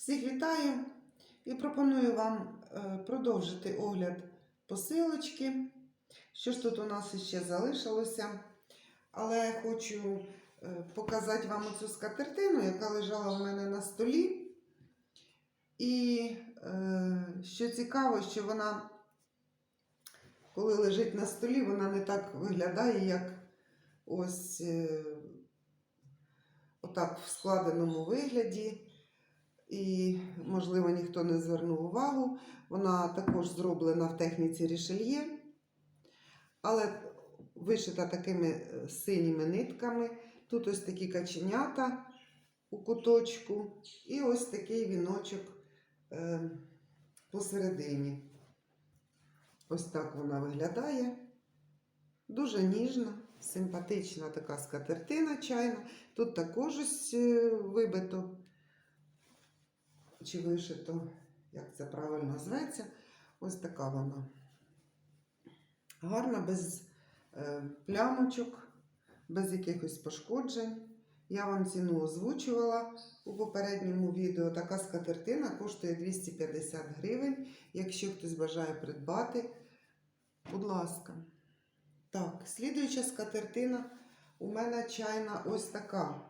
Всіх вітаю і пропоную вам е, продовжити огляд посилочки. Що ж тут у нас ще залишилося? Але хочу е, показати вам оцю скатертину, яка лежала у мене на столі. І е, що цікаво, що вона, коли лежить на столі, вона не так виглядає, як ось отак в складеному вигляді. І, можливо, ніхто не звернув увагу. Вона також зроблена в техніці рішельє, але вишита такими е, синіми нитками. Тут ось такі каченята у куточку, і ось такий віночок е, посередині. Ось так вона виглядає. Дуже ніжна, симпатична така скатертина чайна. Тут також ось е, вибито чи вишито, як це правильно зветься. Ось така вона. Гарна, без е, плямочок, без якихось пошкоджень. Я вам ціну озвучувала у попередньому відео. Така скатертина коштує 250 гривень. Якщо хтось бажає придбати, будь ласка. Так, слідуюча скатертина у мене чайна ось така.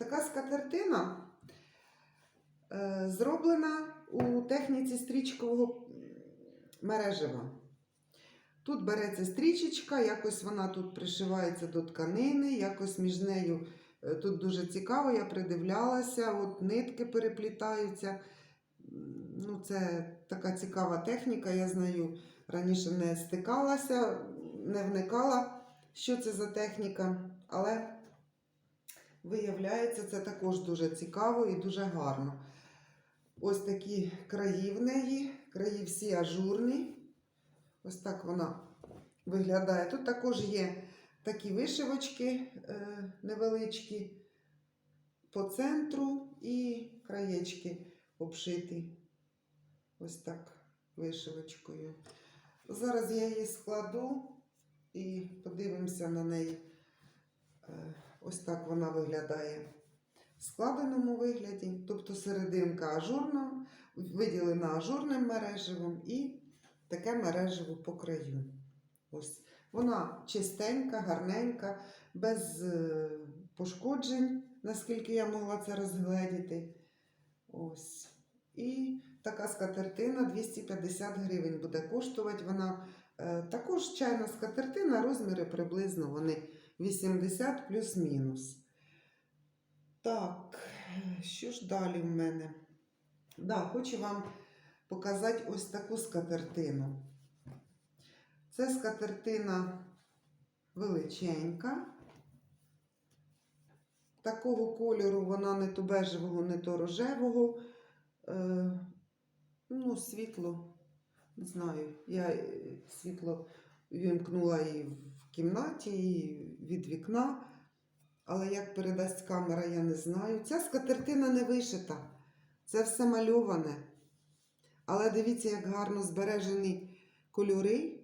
Така скатертина е, зроблена у техніці стрічкового мережева. Тут береться стрічечка, якось вона тут пришивається до тканини, якось між нею е, тут дуже цікаво, я придивлялася, от нитки переплітаються. Ну, Це така цікава техніка, я з нею раніше не стикалася, не вникала, що це за техніка, але Виявляється, це також дуже цікаво і дуже гарно. Ось такі краї в неї, краї всі ажурні. Ось так вона виглядає. Тут також є такі вишивочки е, невеличкі по центру і краєчки обшиті. Ось так вишивочкою. Зараз я її складу і подивимося на неї. Ось так вона виглядає в складеному вигляді, тобто серединка ажурна, виділена ажурним мереживом і таке мереживо по краю. Ось. Вона чистенька, гарненька, без е, пошкоджень, наскільки я могла це розгледіти. Ось. І така скатертина 250 гривень буде коштувати. Вона е, також чайна скатертина, розміри приблизно вони. 80 плюс-мінус. Так, що ж далі в мене? Да, хочу вам показати ось таку скатертину. Це скатертина величенька. Такого кольору вона не то бежевого, не то рожевого. Е, ну, світло, не знаю, я світло вімкнула і в кімнаті, і від вікна. Але як передасть камера, я не знаю. Ця скатертина не вишита. Це все мальоване. Але дивіться, як гарно збережені кольори.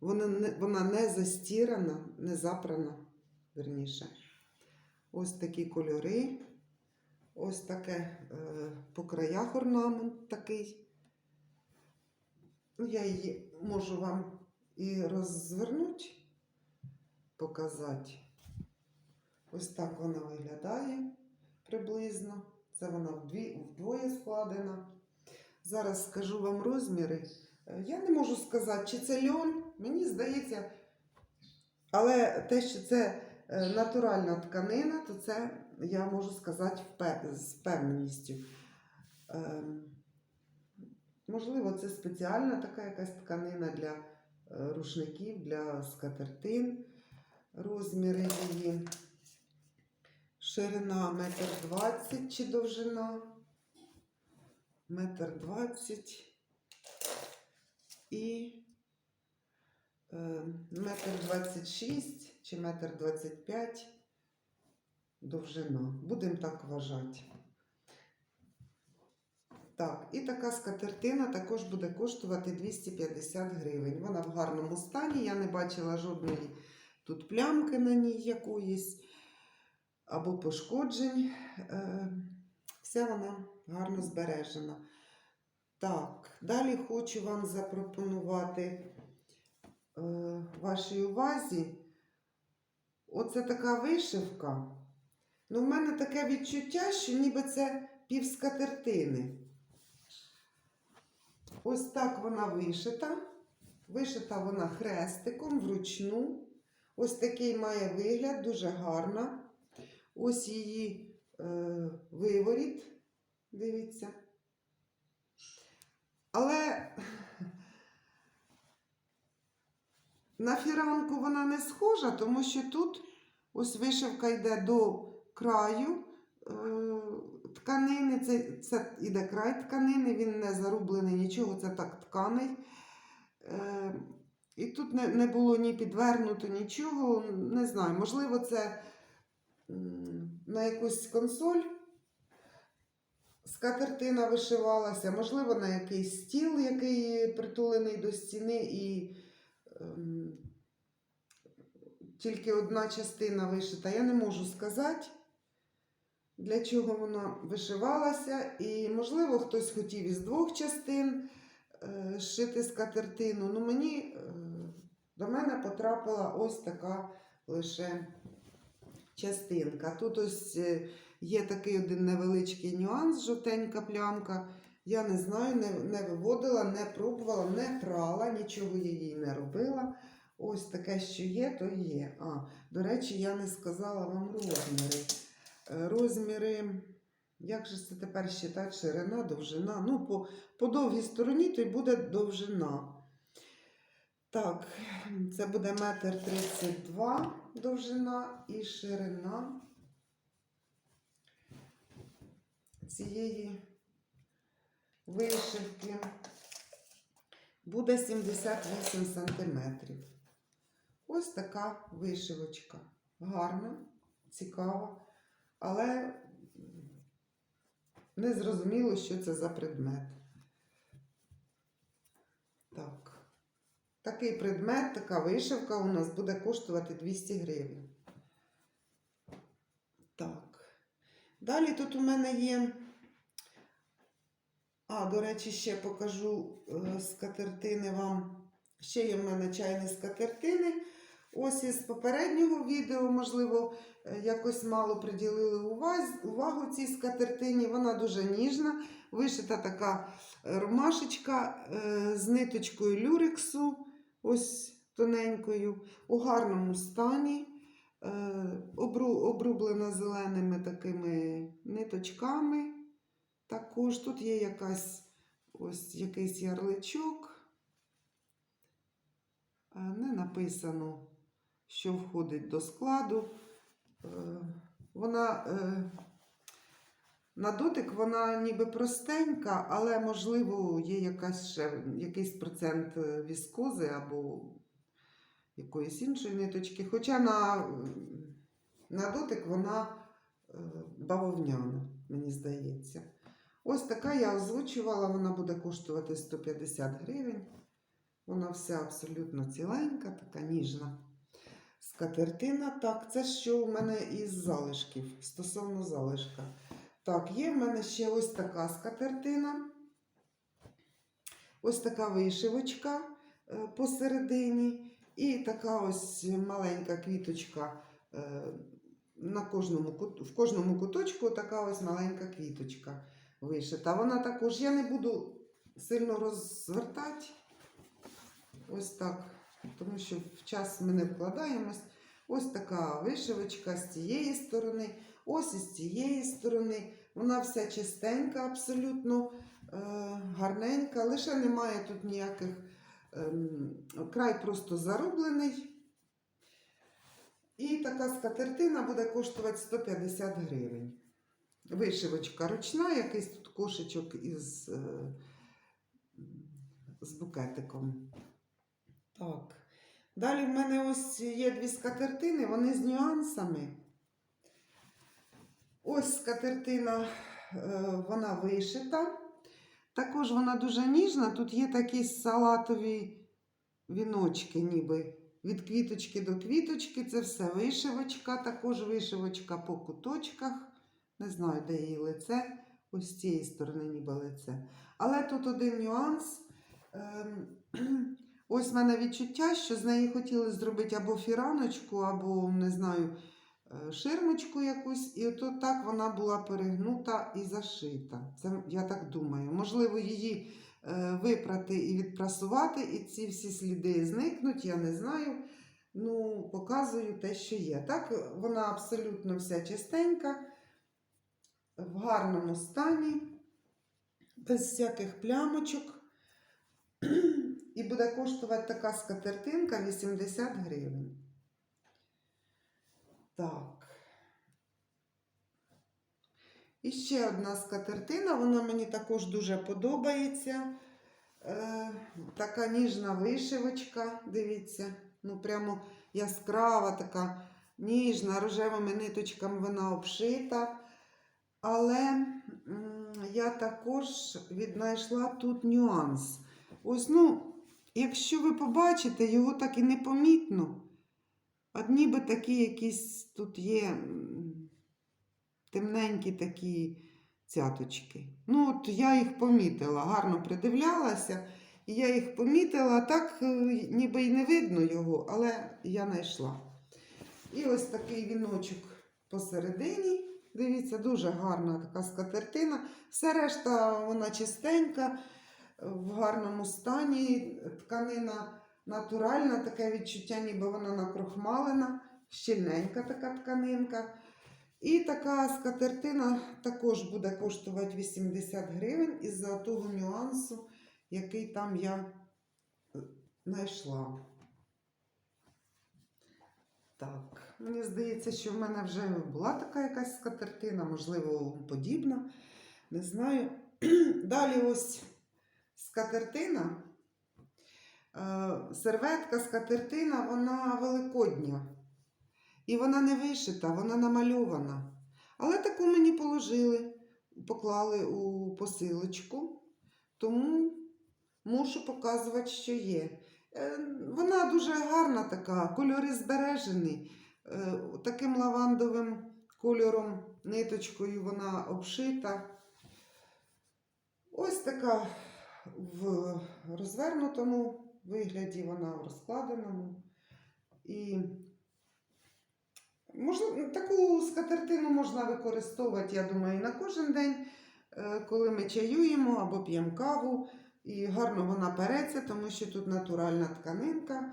Вона не, вона не застірана, не запрана, верніше. Ось такі кольори. Ось таке е, по краях орнамент такий. Ну, Я її можу вам і розвернути, показати. Ось так вона виглядає приблизно. Це вона вдвоє складена. Зараз скажу вам розміри. Е, Я не можу сказати, чи це льон, мені здається, але те, що це е, натуральна тканина, то це я можу сказати з певністю. Ем, Можливо, це спеціальна така якась тканина для е, рушників, для скатертин. Розміри її. Ширина метр двадцять чи довжина. Метр двадцять. І е, метр двадцять шість чи метр двадцять п'ять довжина. Будемо так вважати. Так, і така скатертина також буде коштувати 250 гривень. Вона в гарному стані. Я не бачила жодної тут плямки на ній якоїсь. або пошкоджень. Е, Вся вона гарно збережена. Так, далі хочу вам запропонувати е, вашій увазі. Оце така вишивка. Ну, в мене таке відчуття, що ніби це півскатертини. Ось так вона вишита. Вишита вона хрестиком вручну. Ось такий має вигляд, дуже гарна. Ось її е, виворіт. Дивіться. Але на фіранку вона не схожа, тому що тут ось вишивка йде до краю е, тканини. Це, це йде край тканини, він не зарублений, нічого, це так тканий. Е, і тут не, не було ні підвернуто нічого. Не знаю, можливо, це на якусь консоль скатертина вишивалася, можливо, на якийсь стіл, який притулений до стіни, і ем, тільки одна частина вишита. Я не можу сказати, для чого вона вишивалася. І, можливо, хтось хотів із двох частин е, зшити скатертину. Ну, мені е, до мене потрапила ось така лише частинка. Тут ось е, є такий один невеличкий нюанс, жовтенька плямка. Я не знаю, не, не виводила, не пробувала, не прала, нічого я їй не робила. Ось таке, що є, то є. А, до речі, я не сказала вам розміри. Е, Розміри, як же це тепер считати, ширина, довжина. Ну, по, по довгій стороні то й буде довжина. Так, це буде метр тридцять два довжина і ширина цієї вишивки буде 78 сантиметрів. Ось така вишивочка. Гарна, цікава, але не зрозуміло, що це за предмет. Так. Такий предмет, така вишивка у нас буде коштувати 200 гривень. Так. Далі тут у мене є. А, до речі, ще покажу е, скатертини вам. Ще є в мене чайні скатертини. Ось із попереднього відео, можливо, е, якось мало приділили увагу цій скатертині. Вона дуже ніжна, вишита така е, ромашечка з ниточкою люрексу, ось тоненькою, у гарному стані. Е, обрублена зеленими такими ниточками. Також тут є якась ось якийсь ярличок. Е, Не написано, що входить до складу. Е, Вона на дотик вона ніби простенька, але, можливо, є якась ще, якийсь процент е, віскози або якоїсь іншої ниточки. Хоча на, на дотик вона е, бавовняна, мені здається. Ось така я озвучувала, вона буде коштувати 150 гривень. Вона вся абсолютно ціленька, така ніжна. Скатертина. Так, це що у мене із залишків стосовно залишка. Так, є в мене ще ось така скатертина. Ось така вишивочка е, посередині. І така ось маленька квіточка. е, На кожному, в кожному куточку така ось маленька квіточка вишита. Вона також, я не буду сильно розвертати. Ось так, тому що в час ми не вкладаємось. Ось така вишивочка з цієї сторони, ось із цієї сторони. Вона вся чистенька, абсолютно е, гарненька, лише немає тут ніяких ем, край просто зарублений. І така скатертина буде коштувати 150 гривень. Вишивочка ручна, якийсь тут кошечок із е, з букетиком. Так. Далі в мене ось є дві скатертини, вони з нюансами. Ось скатертина, е, вона вишита. Також вона дуже ніжна. Тут є такі салатові віночки, ніби від квіточки до квіточки. Це все вишивочка, також вишивочка по куточках. Не знаю, де її лице. Ось з цієї сторони ніби лице. Але тут один нюанс. Ем, Ось в мене відчуття, що з неї хотіли зробити або фіраночку, або, не знаю, ширмочку якусь, і от так вона була перегнута і зашита. Це я так думаю. Можливо, її е, випрати і відпрасувати, і ці всі сліди зникнуть, я не знаю. Ну, показую те, що є. Так, вона абсолютно вся чистенька, в гарному стані, без всяких плямочок. І буде коштувати така скатертинка 80 гривень. Так. І ще одна скатертина, вона мені також дуже подобається. Е, така ніжна вишивочка, дивіться, ну прямо яскрава, така ніжна, рожевими ниточками вона обшита. Але я також віднайшла тут нюанс. Ось, ну, якщо ви побачите, його так і непомітно. От ніби такі якісь тут є темненькі такі цяточки. Ну, от я їх помітила, гарно придивлялася, і я їх помітила, так е, ніби й не видно його, але я знайшла. І ось такий віночок посередині. Дивіться, дуже гарна така скатертина. Все решта вона чистенька, в гарному стані. Тканина натуральна, таке відчуття, ніби вона накрохмалена, щільненька така тканинка. І така скатертина також буде коштувати 80 гривень із-за того нюансу, який там я е, знайшла. Так, мені здається, що в мене вже була така якась скатертина, можливо, подібна. Не знаю. Далі ось скатертина. Е, Серветка, скатертина, вона великодня. І вона не вишита, вона намальована. Але таку мені положили, поклали у посилочку, тому мушу показувати, що є. Е, Вона дуже гарна така, кольори збережені. Е, Таким лавандовим кольором, ниточкою вона обшита. Ось така в розвернутому вигляді, вона в розкладеному. І можна, таку скатертину можна використовувати, я думаю, на кожен день, е, коли ми чаюємо або п'ємо каву. І гарно вона переться, тому що тут натуральна тканинка.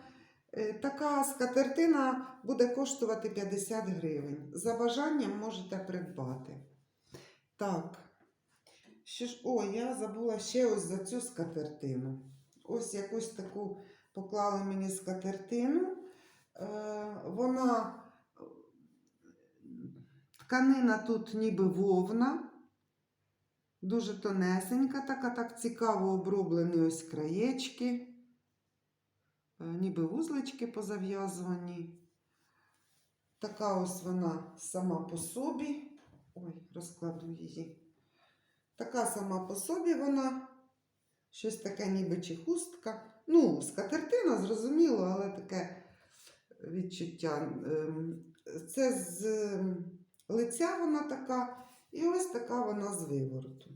Е, Така скатертина буде коштувати 50 гривень. За бажанням можете придбати. Так. Що ж, о, я забула ще ось за цю скатертину. Ось якусь таку поклали мені скатертину. Е, вона тканина тут ніби вовна. Дуже тонесенька, така, так цікаво оброблені ось краєчки, е, ніби вузлички позав'язувані. Така ось вона сама по собі. Ой, розкладу її. Така сама по собі вона. Щось таке, ніби чи хустка. Ну, скатертина, зрозуміло, але таке відчуття. Ем, Це з ем, лиця вона така. І ось така вона з вивороту.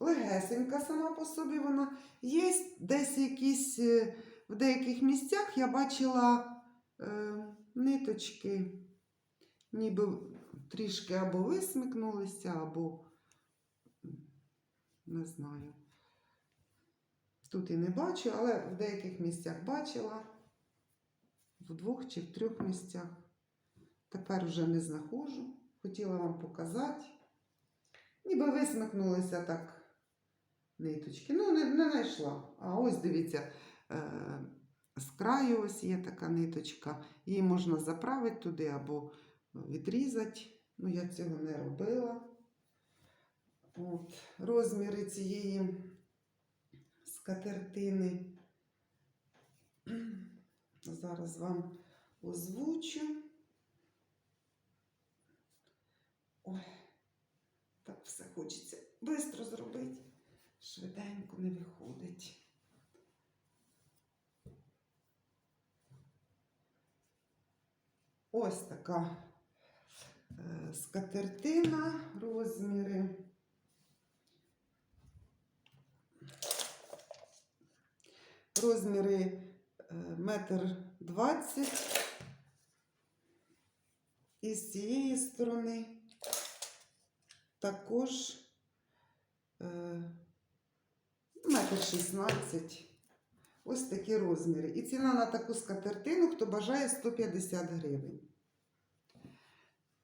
Легесенька сама по собі вона. Є десь якісь, е, в деяких місцях я бачила е, ниточки, ніби трішки або висмикнулися, або не знаю. Тут і не бачу, але в деяких місцях бачила, в двох чи в трьох місцях. Тепер вже не знаходжу. Хотіла вам показати. Ніби висмикнулися так ниточки. Ну, не, не знайшла. А ось дивіться, е, з краю ось є така ниточка. Її можна заправити туди або відрізати. Ну, я цього не робила. От, Розміри цієї скатертини зараз вам озвучу. Ой, так все хочеться швидко зробити, швиденько не виходить. Ось така е, скатертина, розміри. Розміри е, метр двадцять. І з цієї сторони також е, метр шістнадцять. Ось такі розміри. І ціна на таку скатертину, хто бажає 150 гривень.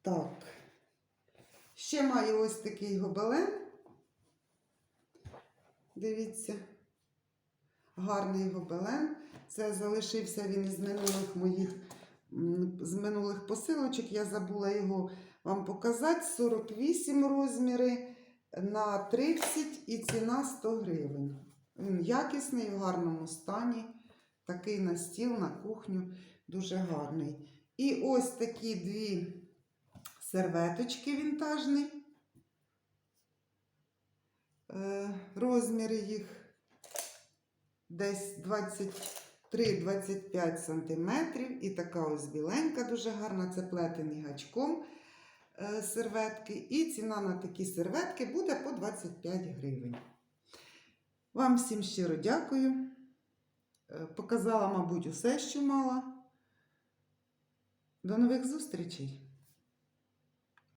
Так. Ще маю ось такий гобелен. Дивіться. Гарний гобелен. Це залишився він із минулих моїх з минулих посилочок. Я забула його вам показати. 48 розміри на 30 і ціна 100 гривень. Він якісний, в гарному стані. Такий на стіл, на кухню, дуже гарний. І ось такі дві серветочки вінтажні. Е, розміри їх десь 23-25 сантиметрів. І така ось біленька, дуже гарна, це плетені гачком е, серветки. І ціна на такі серветки буде по 25 гривень. Вам всім щиро дякую. Е, Показала, мабуть, усе, що мала. До нових зустрічей!